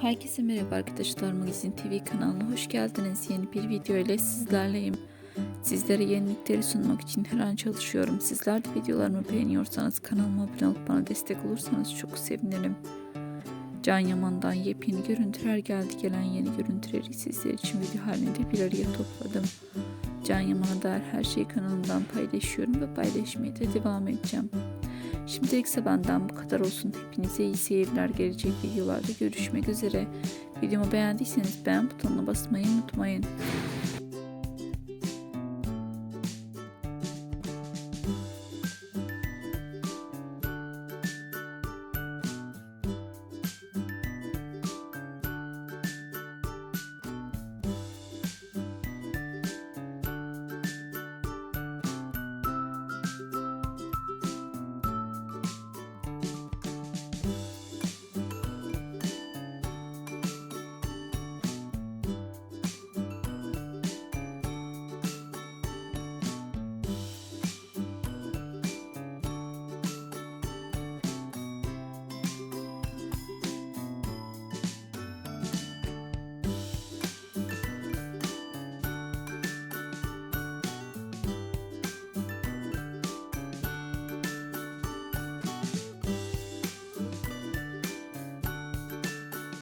Herkese merhaba arkadaşlar Magazin TV kanalına hoş geldiniz. Yeni bir video ile sizlerleyim. Sizlere yenilikleri sunmak için her an çalışıyorum. Sizler de videolarımı beğeniyorsanız kanalıma abone olup bana destek olursanız çok sevinirim. Can Yaman'dan yepyeni görüntüler geldi. Gelen yeni görüntüleri sizler için video halinde bir araya topladım. Can Yaman'a dair her şeyi kanalımdan paylaşıyorum ve paylaşmaya da devam edeceğim. Şimdilik ise benden bu kadar olsun. Hepinize iyi seyirler. Gelecek videolarda görüşmek üzere. Videomu beğendiyseniz beğen butonuna basmayı unutmayın.